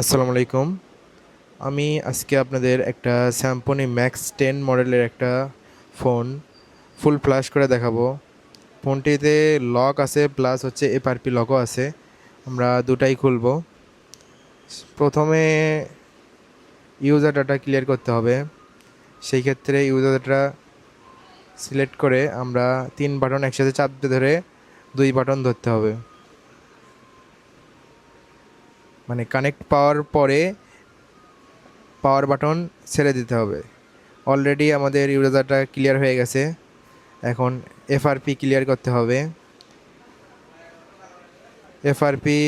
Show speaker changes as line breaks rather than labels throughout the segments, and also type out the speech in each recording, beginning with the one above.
আসসালামু আলাইকুম। আমি আজকে আপনাদের একটা স্যাম্পনি ম্যাক্স টেন মডেলের একটা ফোন ফুল ফ্ল্যাশ করে দেখাবো। ফোনটিতে লক আছে প্লাস হচ্ছে এফআরপি লকও আছে। আমরা দুটাই খুলবো। প্রথমে ইউজার ডাটা ক্লিয়ার করতে হবে। সেই ক্ষেত্রে ইউজার ডাটা সিলেক্ট করে আমরা তিন বাটন একসাথে চাপতে ধরে দুই বাটন ধরতে হবে। মানে কানেক্ট পাওয়ার পরে পাওয়ার বাটন ছেড়ে দিতে হবে। অলরেডি আমাদের ইউজারটা ক্লিয়ার হয়ে গেছে। এখন এফআরপি ক্লিয়ার করতে হবে। এফআরপি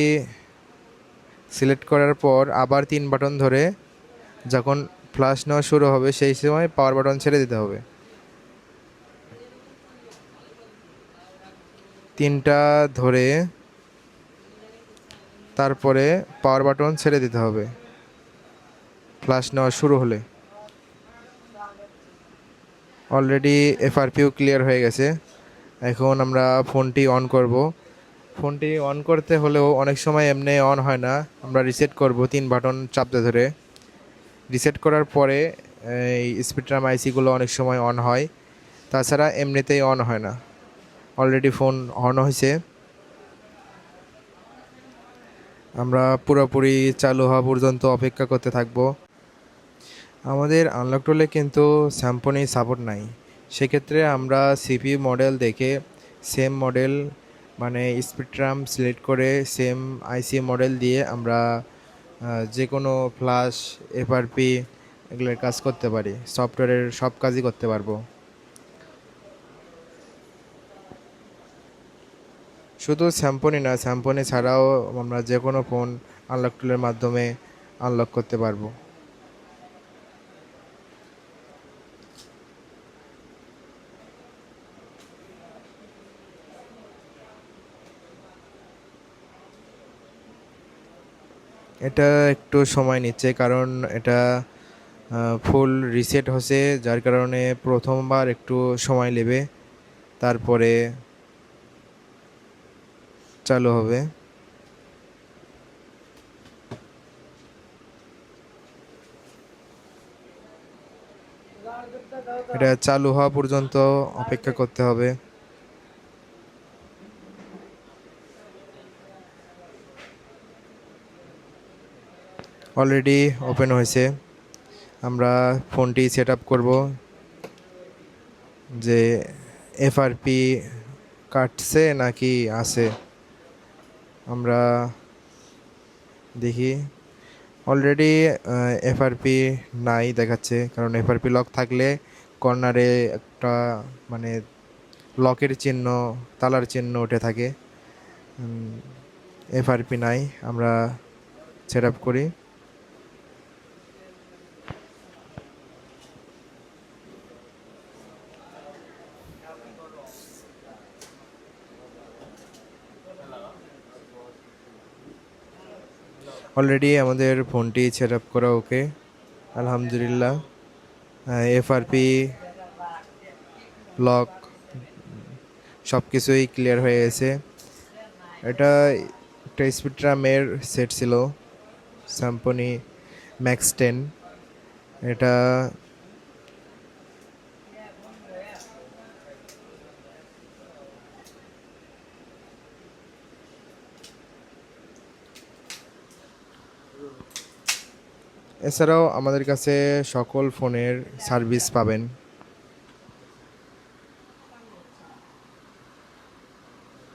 সিলেক্ট করার পর আবার তিন বাটন ধরে যখন ফ্লাশ নেওয়া শুরু হবে, সেই সময় পাওয়ার বাটন ছেড়ে দিতে হবে। তিনটা ধরে তারপরে পাওয়ার বাটন ছেড়ে দিতে হবে। ফ্লাশ নেওয়া শুরু হলে। অলরেডি এফআরপিও ক্লিয়ার হয়ে গেছে। এখন আমরা ফোনটি অন করব। ফোনটি অন করতে হলেও অনেক সময় এমনি অন হয় না। আমরা রিসেট করব তিন বাটন চাপতে ধরে। রিসেট করার পরে, এই স্পিডরাম আইসিগুলো অনেক সময় অন হয়। তাছাড়া এমনিতেই অন হয় না। অলরেডি ফোন অন হয়েছে। আমরা পুরোপুরি চালু হওয়া পর্যন্ত অপেক্ষা করতে থাকব। আমাদের আনলক টুলে কিন্তু স্যাম্পনি সাপোর্ট নাই। সেক্ষেত্রে আমরা সিপি মডেল দেখে সেম মডেল মানে স্পিড স্পিডট্রাম সিলেক্ট করে সেম আইসি মডেল দিয়ে আমরা যে কোনো ফ্লাশ এফআরপি এগুলোর কাজ করতে পারি। সফটওয়্যারের সব কাজই করতে পারব। শুধু স্যাম্পনি না স্যাম্পনি ছাড়াও আমরা যে কোনো ফোন আনলক টুলের মাধ্যমে আনলক করতে পারব। এটা একটু সময় নিচ্ছে কারণ এটা ফুল রিসেট হচ্ছে, যার কারণে প্রথমবার একটু সময় নেবে। তারপরে চালু হবে। এটা চালু হওয়া পর্যন্ত অপেক্ষা করতে হবে। অলরেডি ওপেন হয়েছে। আমরা ফোনটি সেট আপ করব যে এফআরপি কাটছে নাকি আছে। আমরা দেখি। অলরেডি এফআরপি নাই দেখাচ্ছে, কারণ এফআরপি লক থাকলে কর্নারে একটা মানে লকের চিহ্ন, তালার চিহ্ন উঠে থাকে। এফআরপি নাই, আমরা সেট আপ করি। অলরেডি আমাদের ফোনটি সেট আপ করা ওকে আলহামদুলিল্লাহ। এফআরপি লক সব কিছুই ক্লিয়ার হয়ে গেছে। এটা একটা স্পিডট্রামের সেট ছিল। স্যাম্পনি ম্যাক্স টেন এটা এছাড়াও আমাদের কাছে সকল ফোনের সার্ভিস পাবেন।